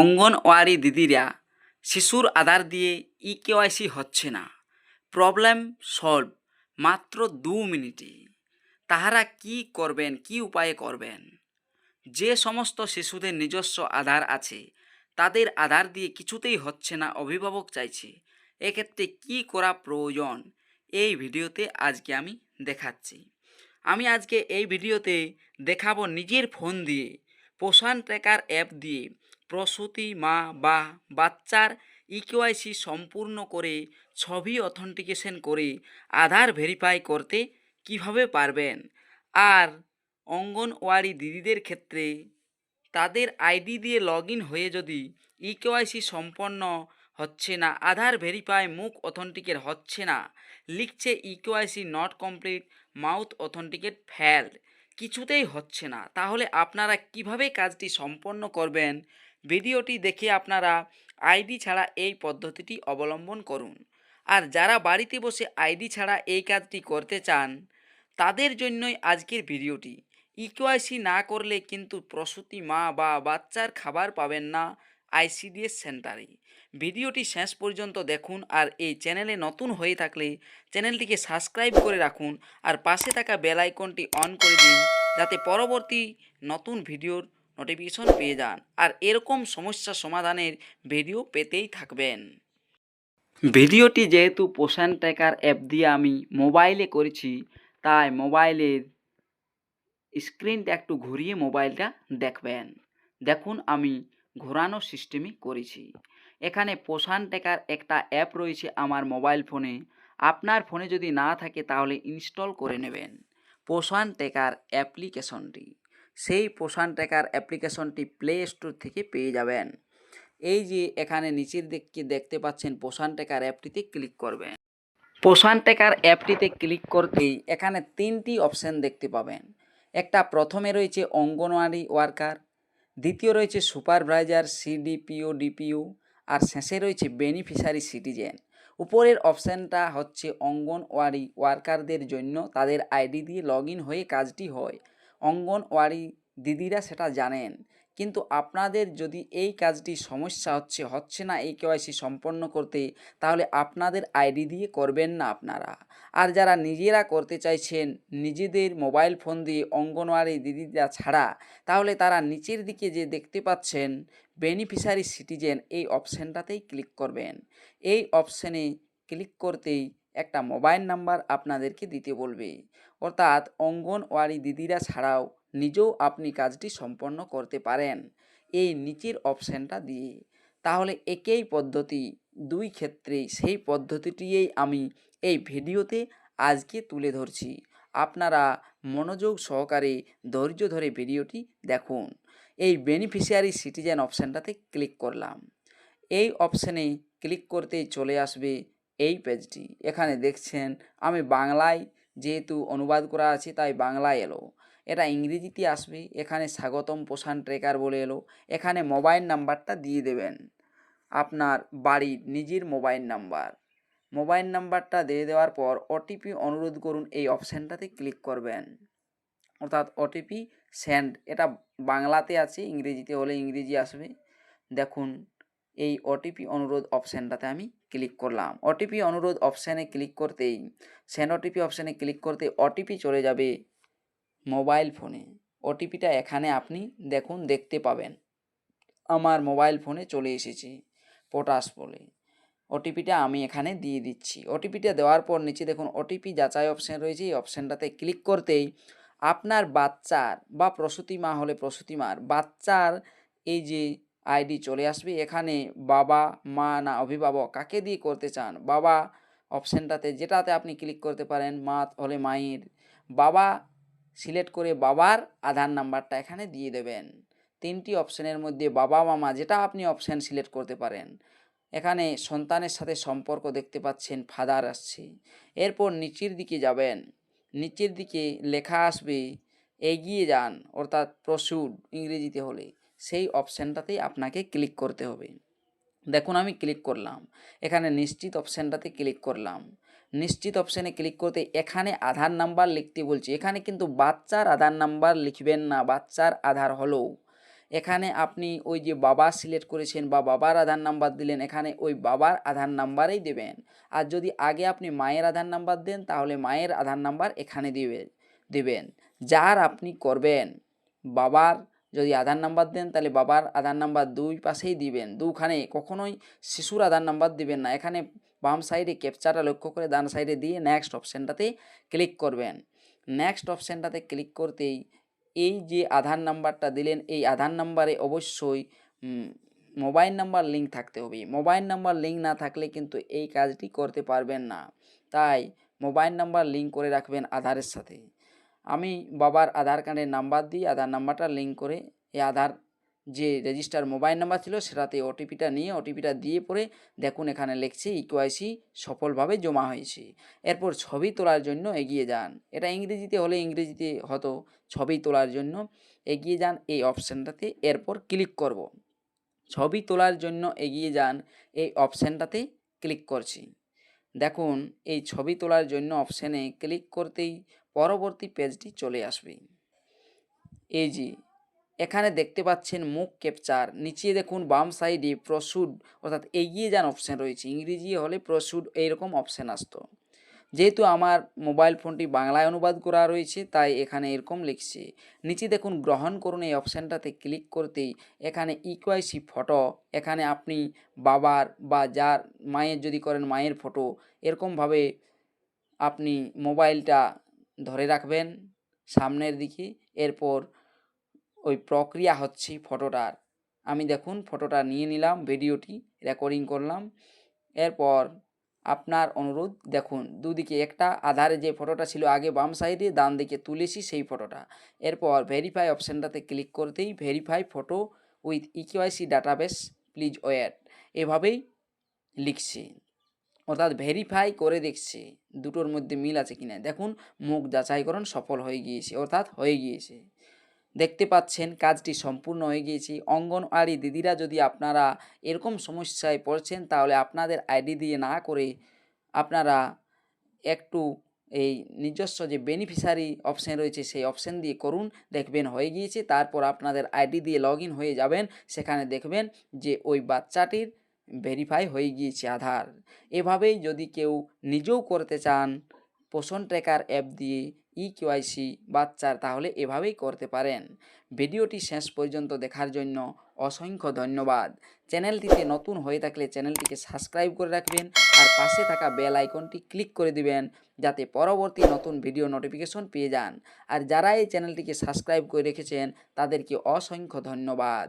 অঙ্গনওয়াড়ি দিদিরা শিশুর আধার দিয়ে ই কেওয়াইসি হচ্ছে না। প্রবলেম সলভ মাত্র দু মিনিটে। তাহারা কি করবেন, কি উপায়ে করবেন? যে সমস্ত শিশুদের নিজস্ব আধার আছে, তাদের আধার দিয়ে কিছুতেই হচ্ছে না অভিভাবক চাইছে। এক্ষেত্রে কি করা প্রয়োজন? এই ভিডিওতে আজকে আমি দেখাচ্ছি। আমি আজকে এই ভিডিওতে দেখাবো নিজের ফোন দিয়ে পোষণ ট্র্যাকার অ্যাপ দিয়ে প্রসূতি, মা, বা বাচ্চার ইকেওয়াইসি সম্পূর্ণ করে ছবি অথেন্টিকেশন করে আধার ভেরিফাই করতে কীভাবে পারবেন? আর অঙ্গনওয়াড়ি দিদিদের ক্ষেত্রে তাদের আইডি দিয়ে লগ হয়ে যদি ইকেওয়াইসি সম্পন্ন হচ্ছে না, আধার ভেরিফাই মুখ অথেন্টিকেট হচ্ছে না, লিখছে eKYC not complete mouth authenticate failed কিছুতেই হচ্ছে না। তাহলে আপনারা কীভাবে কাজটি সম্পন্ন করবেন? ভিডিওটি দেখে আপনারা আইডি ছাড়া এই পদ্ধতিটি অবলম্বন করুন। আর যারা বাড়িতে বসে আইডি ছাড়া এই কাজটি করতে চান, তাদের জন্যই আজকের ভিডিওটি। ইকেওয়াইসি না করলে কিন্তু প্রসূতি মা বা বাচ্চার খাবার পাবেন না। আইসিডিএস সেন্টারে। ভিডিওটি শেষ পর্যন্ত দেখুন আর এই চ্যানেলে নতুন হয়ে থাকলে চ্যানেলটিকে সাবস্ক্রাইব করে রাখুন আর পাশে থাকা বেল আইকনটি অন করে দিন যাতে পরবর্তী নতুন ভিডিওর নোটিফিকেশন পেয়ে যান আর এরকম সমস্যা সমাধানের ভিডিও পেতেই থাকবেন। ভিডিওটি যেহেতু পোষণ ট্র্যাকার অ্যাপ দিয়ে আমি মোবাইলে করেছি, তাই মোবাইলের স্ক্রিনটা একটু ঘুরিয়ে মোবাইলটা দেখবেন। দেখুন আমি ঘোরানো সিস্টেমই করেছি। এখানে পোষণ টেকার একটা অ্যাপ রয়েছে আমার মোবাইল ফোনে আপনার ফোনে যদি না থাকে তাহলে ইনস্টল করে নেবেন। পোষণ টেকার অ্যাপ্লিকেশনটি সেই পোষণ টেকার অ্যাপ্লিকেশনটি প্লে স্টোর থেকে পেয়ে যাবেন। এই যে এখানে নিচের দিকে দেখতে পাচ্ছেন পোষণ টেকার অ্যাপটিতে ক্লিক করবেন। পোষণ টেকার অ্যাপটিতে ক্লিক করতেই এখানে তিনটি অপশান দেখতে পাবেন। একটা প্রথমে রয়েছে অঙ্গনওয়াড়ি ওয়ার্কার দ্বিতীয় রয়েছে সুপারভাইজার, সিডিপিও, ডিপিও আর শেষে রয়েছে বেনিফিশিয়ারি সিটিজেন। উপরের অপশানটা হচ্ছে অঙ্গনওয়াড়ি ওয়ার্কারদের জন্য তাদের আইডি দিয়ে লগ হয়ে কাজটি হয়। অঙ্গনওয়াড়ি দিদিরা সেটা জানেন। কিন্তু আপনাদের যদি এই কাজটি সমস্যা হচ্ছে হচ্ছে না এই কেওয়াইসি সম্পন্ন করতে, তাহলে আপনাদের আইডি দিয়ে করবেন না আপনারা। আর যারা নিজেরা করতে চাইছেন, নিজেদের মোবাইল ফোন দিয়ে অঙ্গনওয়াড়ি দিদিরা ছাড়া, তাহলে তারা নিচের দিকে যে দেখতে পাচ্ছেন, বেনিফিশিয়ারি সিটিজেন, এই অপশানটাতেই ক্লিক করবেন। এই অপশানে ক্লিক করতেই একটা মোবাইল নাম্বার আপনাদেরকে দিতে বলবে। অর্থাৎ অঙ্গনওয়াড়ি দিদিরা ছাড়াও নিজেও আপনি কাজটি সম্পন্ন করতে পারেন। এই নিচের অপশানটা দিয়ে। তাহলে একই পদ্ধতি, দুই ক্ষেত্রেই। সেই পদ্ধতিটিই আমি এই ভিডিওতে আজকে তুলে ধরছি। আপনারা মনোযোগ সহকারে ধৈর্য ধরে ভিডিওটি দেখুন। এই বেনিফিশিয়ারি সিটিজেন অপশানটাতে ক্লিক করলাম। এই অপশানে ক্লিক করতেই চলে আসবে এই পেজটি। এখানে দেখছেন, আমি বাংলায় যেহেতু অনুবাদ করা আছে, তাই বাংলায় এলো। এটা ইংরেজিতে আসবে, এখানে স্বাগতম পোষণ ট্রেকার বলে এলো, এখানে মোবাইল নাম্বারটা দিয়ে দেবেন। আপনার বাড়ির নিজের মোবাইল নাম্বার মোবাইল নাম্বারটা দিয়ে দেওয়ার পর ওটিপি অনুরোধ করুন এই অপশানটাতে ক্লিক করবেন। অর্থাৎ ওটিপি সেন্ড এটা বাংলাতে আছে, ইংরেজিতে হলে ইংরেজি আসবে। দেখুন, এই ওটিপি অনুরোধ অপশানটাতে আমি ক্লিক করলাম। ওটিপি অনুরোধ অপশানে ক্লিক করতেই সেন্ড ওটিপি অপশানে ক্লিক করতে ওটিপি চলে যাবে। মোবাইল ফোনে। ওটিপিটা এখানে আপনি দেখুন, দেখতে পাবেন। আমার মোবাইল ফোনে চলে এসেছে পটাশ বলে। ওটিপিটা আমি এখানে দিয়ে দিচ্ছি। ওটিপিটা দেওয়ার পর নিচে দেখুন, ওটিপি যাচাই অপশান রয়েছে। এই অপশানটাতে ক্লিক করতেই আপনার বাচ্চার বা প্রসূতি মা হলে প্রসূতি মার বাচ্চার এই যে আইডি চলে আসবে। এখানে বাবা, মা না অভিভাবক কাকে দিয়ে করতে চান? বাবা অপশানটাতে যেটাতে আপনি ক্লিক করতে পারেন, মা হলে মায়ের। বাবা সিলেক্ট করে বাবার আধার নাম্বারটা এখানে দিয়ে দেবেন। তিনটি অপশানের মধ্যে বাবা, মামা যেটা আপনি অপশান সিলেক্ট করতে পারেন। এখানে সন্তানের সাথে সম্পর্ক দেখতে পাচ্ছেন, ফাদার আসছে। এরপর নিচের দিকে যাবেন। নিচের দিকে লেখা আসবে, এগিয়ে যান। অর্থাৎ প্রসুড ইংরেজিতে হলে। সেই অপশানটাতেই আপনাকে ক্লিক করতে হবে। দেখুন আমি ক্লিক করলাম। এখানে নিশ্চিত অপশানটাতে ক্লিক করলাম। নিশ্চিত অপশানে ক্লিক করতে এখানে আধার নাম্বার লিখতে বলছি। এখানে কিন্তু বাচ্চার আধার নাম্বার লিখবেন না, বাচ্চার আধার হলেও এখানে আপনি ওই যে বাবা সিলেক্ট করেছেন বা বাবার আধার নাম্বার দিলেন, এখানে ওই বাবার আধার নাম্বারেই দেবেন। আর যদি আগে আপনি মায়ের আধার নাম্বার দেন, তাহলে মায়ের আধার নাম্বার এখানে দিবে, দেবেন। যার আপনি করবেন, বাবার যদি আধার নাম্বার দেন, তাহলে বাবার আধার নাম্বার দুই পাশেই দিবেন। দুখানে কখনোই শিশুর আধার নাম্বার দিবেন না। এখানে বাম সাইডে ক্যাপচারটা লক্ষ্য করে ডান সাইডে দিয়ে নেক্সট অপশানটাতে ক্লিক করবেন। নেক্সট অপশানটাতে ক্লিক করতেই এই যে আধার নাম্বারটা দিলেন, এই আধার নাম্বারে অবশ্যই মোবাইল নাম্বার লিঙ্ক থাকতে হবে। মোবাইল নাম্বার লিঙ্ক না থাকলে কিন্তু এই কাজটি করতে পারবেন না। তাই মোবাইল নাম্বার লিঙ্ক করে রাখবেন আধারের সাথে। আমি বাবার আধার কার্ডের নাম্বার দিই আধার নাম্বারটা লিঙ্ক করে এই আধার যে রেজিস্টার মোবাইল নাম্বার ছিল সেটাতে ওটিপিটা নিয়ে ওটিপিটা দিয়ে পরে দেখুন এখানে লিখছে ইকুআইসি সফলভাবে জমা হয়েছে। এরপর ছবি তোলার জন্য এগিয়ে যান। এটা ইংরেজিতে হলে ইংরেজিতে হতো। ছবি তোলার জন্য এগিয়ে যান এই অপশানটাতে। এরপর ক্লিক করব। ছবি তোলার জন্য এগিয়ে যান এই অপশানটাতে ক্লিক করছি। দেখুন এই ছবি তোলার জন্য অপশানে ক্লিক করতেই পরবর্তী পেজটি চলে আসবে। এই যে, এখানে দেখতে পাচ্ছেন মুখ ক্যাপচার নিচে দেখুন বাম সাইডে প্রসুড অর্থাৎ এগিয়ে যান অপশান রয়েছে। ইংরেজি হলে প্রসুড এইরকম অপশান আসতো। যেহেতু আমার মোবাইল ফোনটি বাংলায় অনুবাদ করা রয়েছে, তাই এখানে এরকম লিখছে। নিচে দেখুন গ্রহণ করুন এই অপশানটাতে ক্লিক করতেই এখানে ইকুয়াইসি ফটো এখানে আপনি বাবার বা যার মায়ের যদি করেন মায়ের ফটো এরকমভাবে আপনি মোবাইলটা ধরে রাখবেন সামনের দিকে। এরপর ওই প্রক্রিয়া হচ্ছে ফটোটার আমি দেখুন ফটোটা নিয়ে নিলাম, ভিডিওটি রেকর্ডিং করলাম। এরপর আপনার অনুরোধ, দেখুন দুদিকে একটা আধারে যে ফটোটা ছিল আগে বাম সাইডে, ডান দিকে তুলেছি সেই ফটোটা। এরপর ভেরিফাই অপশানটাতে ক্লিক করতেই verify photo with eKYC database please wait এভাবেই লিখছে। অর্থাৎ ভেরিফাই করে দেখছে দুটোর মধ্যে মিল আছে কিনা। দেখুন, মুখ যাচাইকরণ সফল হয়ে গিয়েছে, অর্থাৎ হয়ে গিয়েছে। দেখতে পাচ্ছেন, কাজটি সম্পূর্ণ হয়ে গিয়েছে। অঙ্গনওয়াড়ি দিদিরা যদি আপনারা এরকম সমস্যায় পড়ছেন, তাহলে আপনাদের আইডি দিয়ে না করে আপনারা একটু এই নিজস্ব যে বেনিফিশিয়ারি অপশান রয়েছে, সেই অপশান দিয়ে করুন। দেখবেন হয়ে গিয়েছে, তারপর আপনাদের আইডি দিয়ে লগ হয়ে যাবেন। সেখানে দেখবেন যে ওই বাচ্চাটির ভেরিফাই হয়ে গিয়েছে আধার। এভাবেই যদি কেউ নিজেও করতে চান, পোষণ ট্র্যাকার অ্যাপ দিয়ে ই কেওয়াইসি বাচ্চার, তাহলে এভাবেই করতে পারেন। ভিডিওটি শেষ পর্যন্ত দেখার জন্য অসংখ্য ধন্যবাদ। চ্যানেলটিতে নতুন হয়ে থাকলে চ্যানেলটিকে সাবস্ক্রাইব করে রাখবেন আর পাশে থাকা বেল আইকনটি ক্লিক করে দিবেন যাতে পরবর্তী নতুন ভিডিও নোটিফিকেশন পেয়ে যান। আর যারা এই চ্যানেলটিকে সাবস্ক্রাইব করে রেখেছেন, তাদেরকে অসংখ্য ধন্যবাদ।